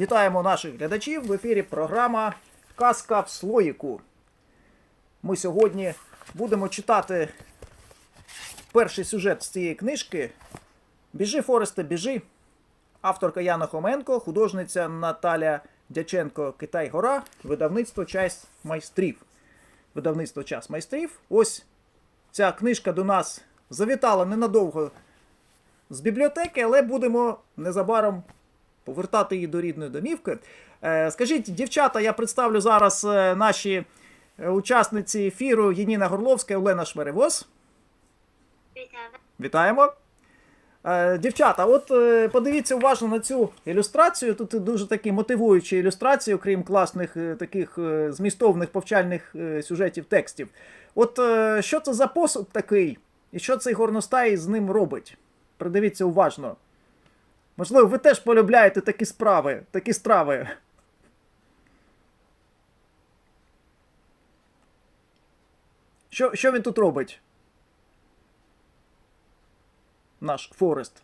Вітаємо наших глядачів в ефірі програма Казка в слоїку. Ми сьогодні будемо читати перший сюжет з цієї книжки. Біжи, Форесте, біжи. Авторка Яна Хоменко, художниця Наталя Дяченко Китай Гора, видавництво Час майстрів. Видавництво Час майстрів. Ось ця книжка до нас завітала ненадовго з бібліотеки, але будемо незабаром повертати її до рідної домівки. Е, скажіть, дівчата, я представлю зараз е, наші е, учасниці ефіру Єніна Горловська і Олена Шмеревоз. Вітаємо. Дівчата, от подивіться уважно на цю ілюстрацію. Тут дуже такі мотивуючі ілюстрації, окрім класних таких змістовних повчальних сюжетів текстів. От що це за посуд такий, і що цей горностай з ним робить? Придивіться уважно. Можливо, ви теж полюбляєте такі справи, такі страви. Що, що він тут робить? Наш Форест.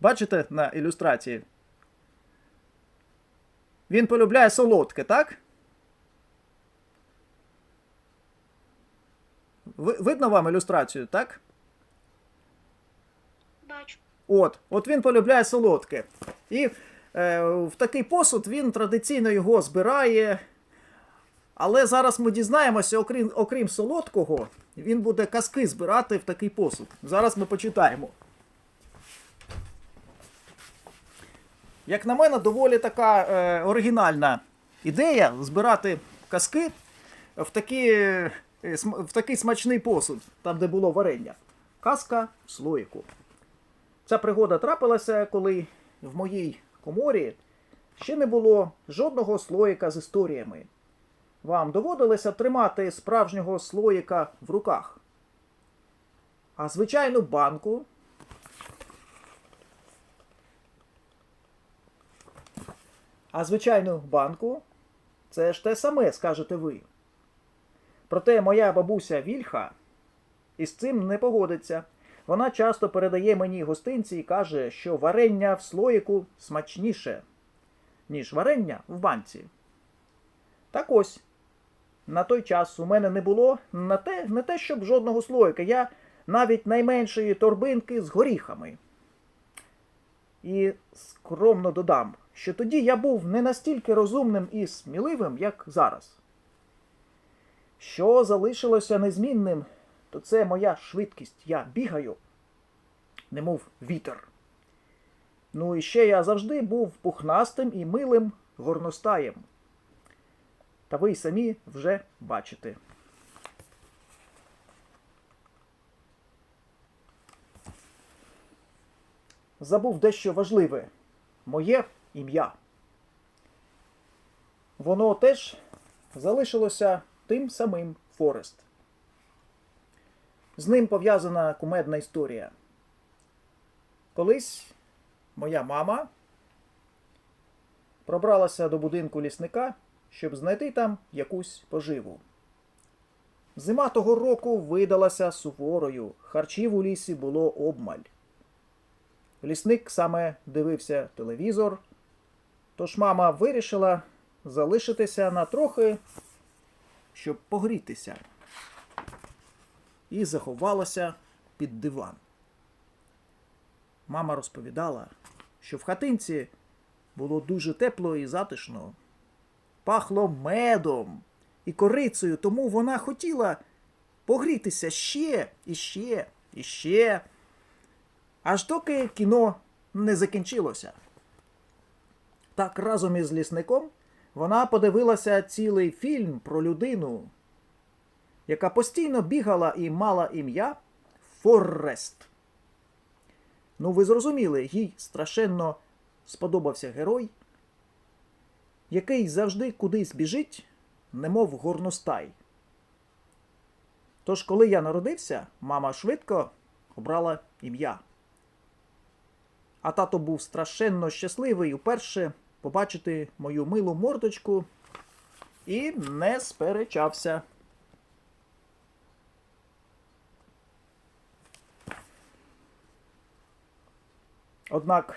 Бачите на ілюстрації? Він полюбляє солодке, так? Видно вам ілюстрацію, так? От, от він полюбляє солодке. І е, в такий посуд він традиційно його збирає. Але зараз ми дізнаємося, окрім, окрім солодкого, він буде казки збирати в такий посуд. Зараз ми почитаємо. Як на мене, доволі така е, оригінальна ідея збирати казки в, такі, е, в такий смачний посуд, там, де було варення. Казка в слоїку. Ця пригода трапилася, коли в моїй коморі ще не було жодного слоїка з історіями. Вам доводилося тримати справжнього слоїка в руках. А звичайну банку. А звичайну банку це ж те саме, скажете ви. Проте моя бабуся Вільха із цим не погодиться. Вона часто передає мені гостинці і каже, що варення в слоїку смачніше, ніж варення в банці. Так ось, на той час у мене не було на те, не те, щоб жодного слоїка. Я навіть найменшої торбинки з горіхами. І скромно додам, що тоді я був не настільки розумним і сміливим, як зараз. Що залишилося незмінним, то це моя швидкість. Я бігаю, немов вітер. Ну і ще я завжди був пухнастим і милим горностаєм. Та ви й самі вже бачите. Забув дещо важливе моє ім'я. Воно теж залишилося тим самим Форест. З ним пов'язана кумедна історія. Колись моя мама пробралася до будинку лісника, щоб знайти там якусь поживу. Зима того року видалася суворою, харчів у лісі було обмаль. Лісник саме дивився телевізор, тож мама вирішила залишитися на трохи, щоб погрітися, і заховалася під диван. Мама розповідала, що в хатинці було дуже тепло і затишно, пахло медом і корицею, тому вона хотіла погрітися ще і ще і ще, аж доки кіно не закінчилося. Так разом із лісником вона подивилася цілий фільм про людину, яка постійно бігала і мала ім'я Форрест. Ну, ви зрозуміли, їй страшенно сподобався герой, який завжди кудись біжить, немов горностай. Тож, коли я народився, мама швидко обрала ім'я. А тато був страшенно щасливий уперше побачити мою милу мордочку і не сперечався. Однак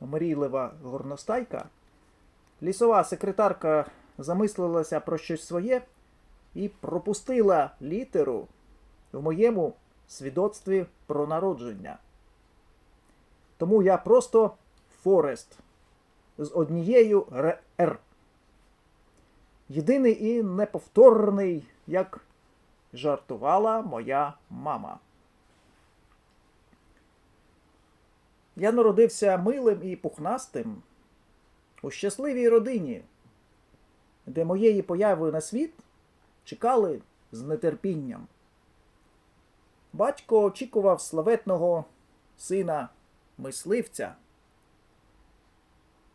мрійлива горностайка Лісова секретарка замислилася про щось своє і пропустила літеру в моєму свідоцтві про народження. Тому я просто Форест з однією РР. Єдиний і неповторний, як жартувала моя мама. Я народився милим і пухнастим у щасливій родині, де моєї появи на світ чекали з нетерпінням. Батько очікував славетного сина мисливця.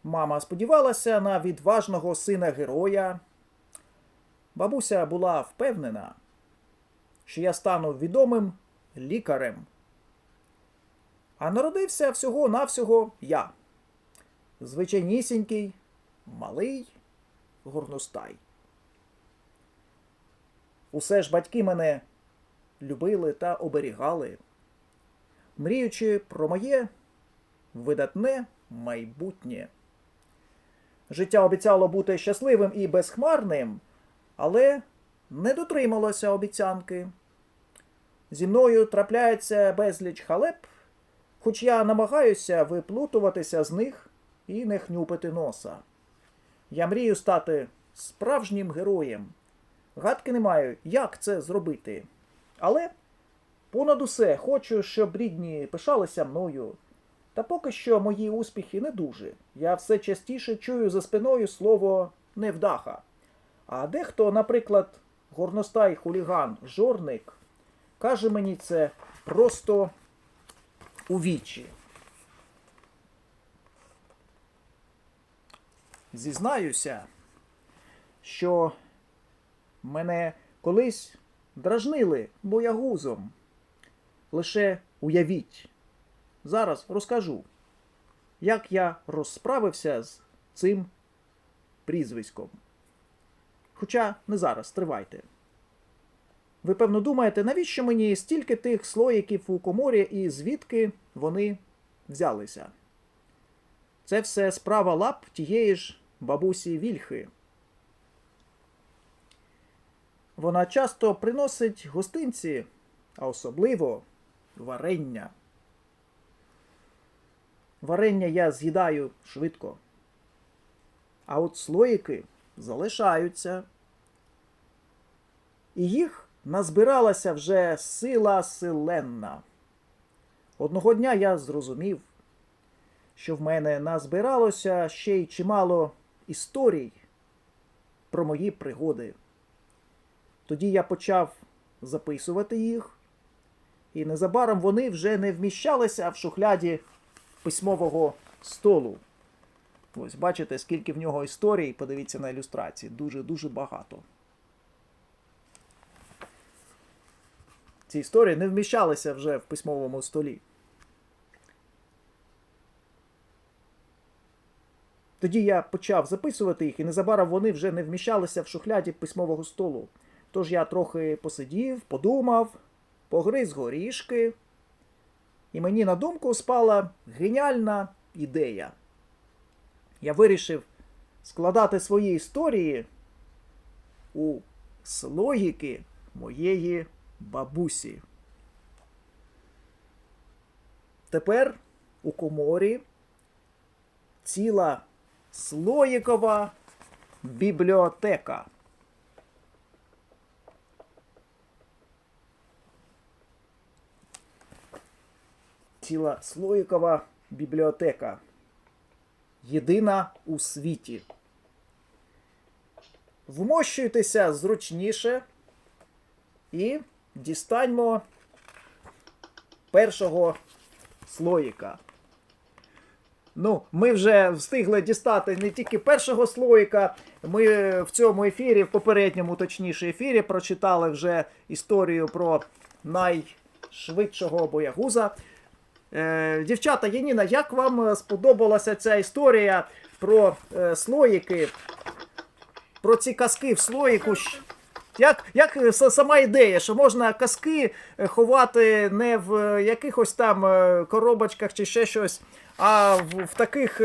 Мама сподівалася на відважного сина героя. Бабуся була впевнена, що я стану відомим лікарем. А народився всього-навсього я. Звичайнісінький, малий горностай. Усе ж батьки мене любили та оберігали, мріючи про моє видатне майбутнє. Життя обіцяло бути щасливим і безхмарним, але не дотрималося обіцянки. Зі мною трапляється безліч халеп, хоч я намагаюся виплутуватися з них і не хнюпити носа. Я мрію стати справжнім героєм. Гадки не маю, як це зробити. Але понад усе хочу, щоб рідні пишалися мною. Та поки що мої успіхи не дуже. Я все частіше чую за спиною слово невдаха. А дехто, наприклад, горностай хуліган, жорник, каже мені це просто у вічі. Зізнаюся, що мене колись дражнили боягузом. Лише уявіть. Зараз розкажу, як я розсправився з цим прізвиськом. Хоча не зараз, тривайте. Ви, певно, думаєте, навіщо мені стільки тих слоїків у коморі і звідки вони взялися? Це все справа лап тієї ж бабусі Вільхи. Вона часто приносить гостинці, а особливо варення. Варення я з'їдаю швидко. А от слоїки залишаються. І їх назбиралася вже сила силенна. Одного дня я зрозумів, що в мене назбиралося ще й чимало історій про мої пригоди. Тоді я почав записувати їх, і незабаром вони вже не вміщалися в шухляді письмового столу. Ось бачите, скільки в нього історій, подивіться на ілюстрації. Дуже-дуже багато. Ці історії не вміщалися вже в письмовому столі. Тоді я почав записувати їх, і незабаром вони вже не вміщалися в шухляді письмового столу. Тож я трохи посидів, подумав, погриз горішки, і мені на думку спала геніальна ідея. Я вирішив складати свої історії у слогіки моєї бабусі. Тепер у коморі ціла слоїкова бібліотека. Ціла слоїкова бібліотека. Єдина у світі. Вмощуйтеся зручніше і дістаньмо першого слоїка. Ну, ми вже встигли дістати не тільки першого слоїка. Ми в цьому ефірі, в попередньому, точніше, ефірі, прочитали вже історію про найшвидшого боягуза. Е, дівчата, Яніна, як вам сподобалася ця історія про е, слоїки, про ці казки в слоїку? Як, як е, сама ідея, що можна казки е, ховати не в е, якихось там коробочках чи ще щось, а в, в таких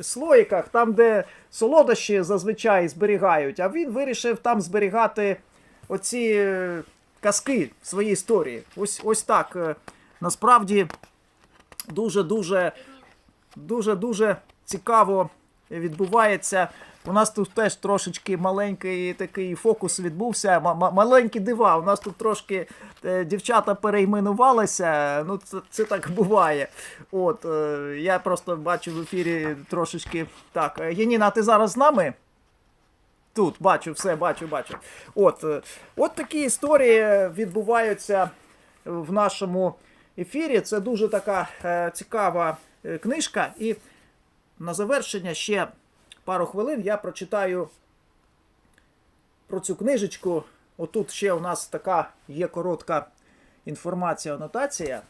слоїках, там, де солодощі зазвичай зберігають, а він вирішив там зберігати оці казки в своїй історії. Ось, ось так. Насправді дуже-дуже дуже-дуже цікаво відбувається. У нас тут теж трошечки маленький такий фокус відбувся. маленькі дива. У нас тут трошки е, дівчата перейменувалися. Ну, це, це так буває. От, е, я просто бачу в ефірі трошечки. Так, е, Яніна, ти зараз з нами? Тут, бачу, все, бачу, бачу. От, от такі історії відбуваються в нашому ефірі. Це дуже така цікава книжка. І на завершення ще пару хвилин я прочитаю про цю книжечку. Отут ще у нас така є коротка інформація, анотація.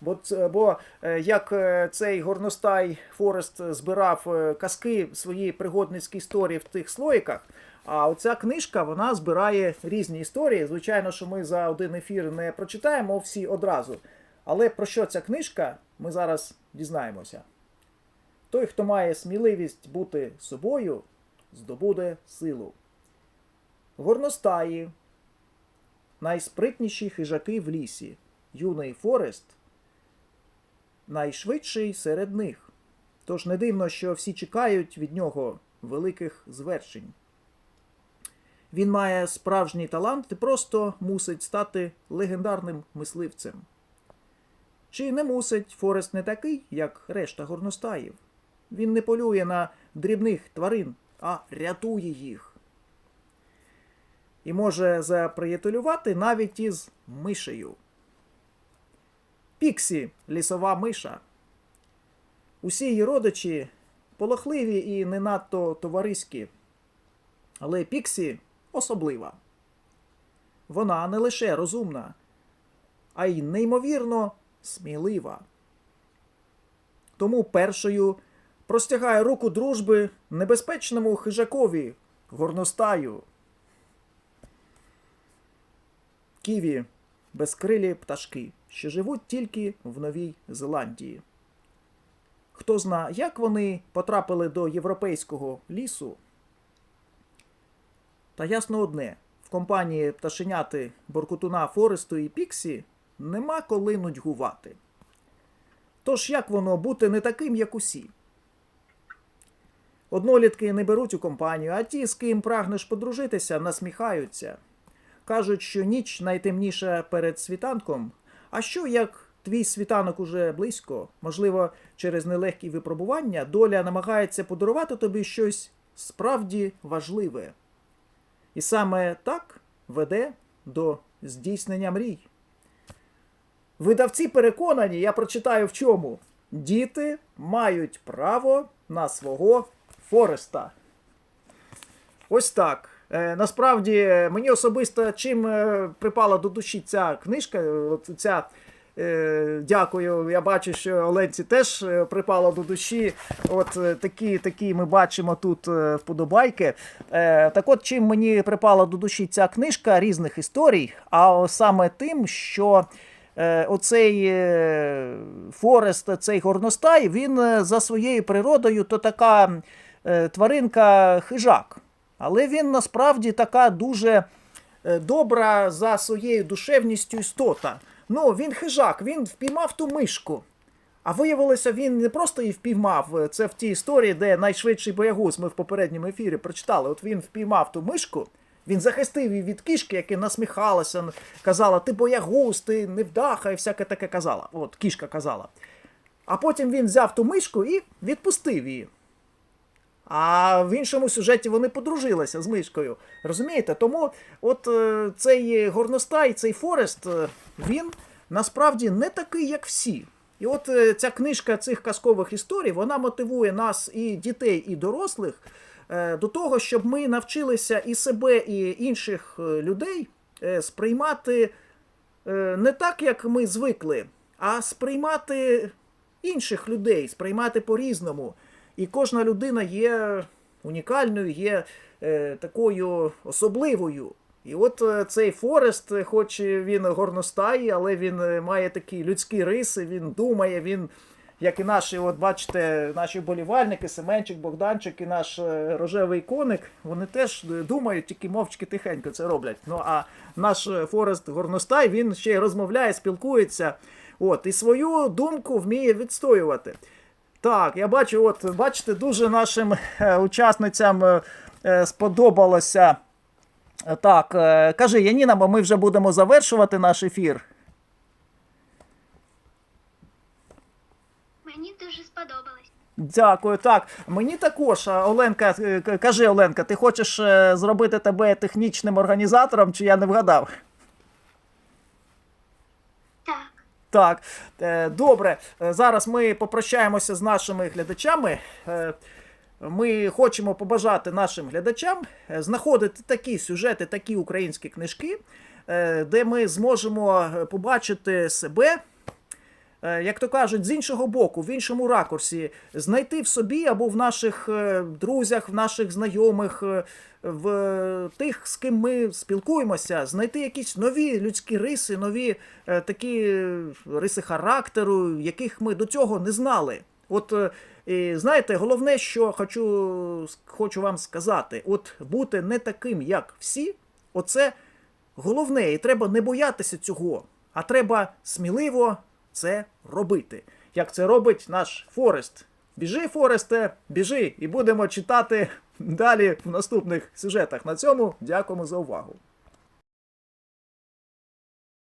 Бо, бо е, як е, цей горностай Форест збирав е, казки свої пригодницькі історії в тих слоїках, а оця книжка вона збирає різні історії. Звичайно, що ми за один ефір не прочитаємо всі одразу. Але про що ця книжка, ми зараз дізнаємося. Той, хто має сміливість бути собою, здобуде силу. Горностаї, найспритніші хижаки в лісі, юний Форест найшвидший серед них. Тож не дивно, що всі чекають від нього великих звершень. Він має справжній талант і просто мусить стати легендарним мисливцем. Чи не мусить Форест не такий, як решта горностаїв? Він не полює на дрібних тварин, а рятує їх. І може заприятелювати навіть із мишею. Піксі лісова миша. Усі її родичі полохливі і не надто товариські. Але Піксі особлива. Вона не лише розумна, а й неймовірно смілива. Тому першою простягає руку дружби небезпечному хижакові горностаю. Ківі безкрилі пташки, що живуть тільки в Новій Зеландії. Хто зна, як вони потрапили до європейського лісу? Та ясно одне: в компанії пташеняти Боркутуна Форесту і Піксі нема коли нудьгувати. Тож як воно бути не таким, як усі? Однолітки не беруть у компанію, а ті, з ким прагнеш подружитися, насміхаються. Кажуть, що ніч найтемніша перед світанком. А що як твій світанок уже близько? Можливо, через нелегкі випробування доля намагається подарувати тобі щось справді важливе. І саме так веде до здійснення мрій. Видавці переконані, я прочитаю в чому. Діти мають право на свого Фореста. Ось так. Е, насправді, е, мені особисто чим е, припала до душі ця книжка, ця. Дякую. Я бачу, що Оленці теж припало до душі. От такі, такі ми бачимо тут вподобайки. Так от, чим мені припала до душі ця книжка різних історій, а саме тим, що оцей Форест, цей горностай, він за своєю природою то така тваринка хижак. Але він насправді така дуже е, добра за своєю душевністю істота. Ну, він хижак, він впіймав ту мишку. А виявилося, він не просто її впіймав. Це в тій історії, де найшвидший боягуз ми в попередньому ефірі прочитали. От він впіймав ту мишку, він захистив її від кішки, яка насміхалася, казала: ти боягуз, ти невдаха, і всяке таке казала. От кішка казала. А потім він взяв ту мишку і відпустив її. А в іншому сюжеті вони подружилися з мишкою. Розумієте? Тому от е, цей горностай, цей Форест, е, він насправді не такий, як всі. І от е, ця книжка цих казкових історій, вона мотивує нас і дітей, і дорослих до того, щоб ми навчилися і себе, і інших людей сприймати не так, як ми звикли, а сприймати інших людей, сприймати по-різному. І кожна людина є унікальною, є е, такою особливою. І от е, цей Форест, хоч він горностай, але він е, має такі людські риси, він думає, він як і наші, от бачите, наші болівальники, Семенчик, Богданчик і наш е, рожевий коник, вони теж думають, тільки мовчки тихенько це роблять. Ну а наш Форест Горностай він ще й розмовляє, спілкується. От, і свою думку вміє відстоювати. Так, я бачу, от бачите, дуже нашим е, учасницям е, е, сподобалося. Так, кажи, Яніна, бо ми вже будемо завершувати наш ефір. Мені дуже сподобалось. Дякую. Так, мені також, Оленка, кажи, Оленка, ти хочеш зробити тебе технічним організатором, чи я не вгадав? Так. Так, е, добре. Е, Зараз ми попрощаємося з нашими глядачами. Е, Ми хочемо побажати нашим глядачам знаходити такі сюжети, такі українські книжки, де ми зможемо побачити себе. Е, Як то кажуть, з іншого боку, в іншому ракурсі, знайти в собі або в наших е, друзях, в наших знайомих, е, в тих, з ким ми спілкуємося, знайти якісь нові людські риси, нові такі риси характеру, яких ми до цього не знали. От і знаєте, головне, що хочу, хочу вам сказати: от бути не таким, як всі, оце головне, і треба не боятися цього, а треба сміливо це робити. Як це робить наш Форест. Біжи, Форесте, біжи, і будемо читати далі в наступних сюжетах. На цьому дякуємо за увагу.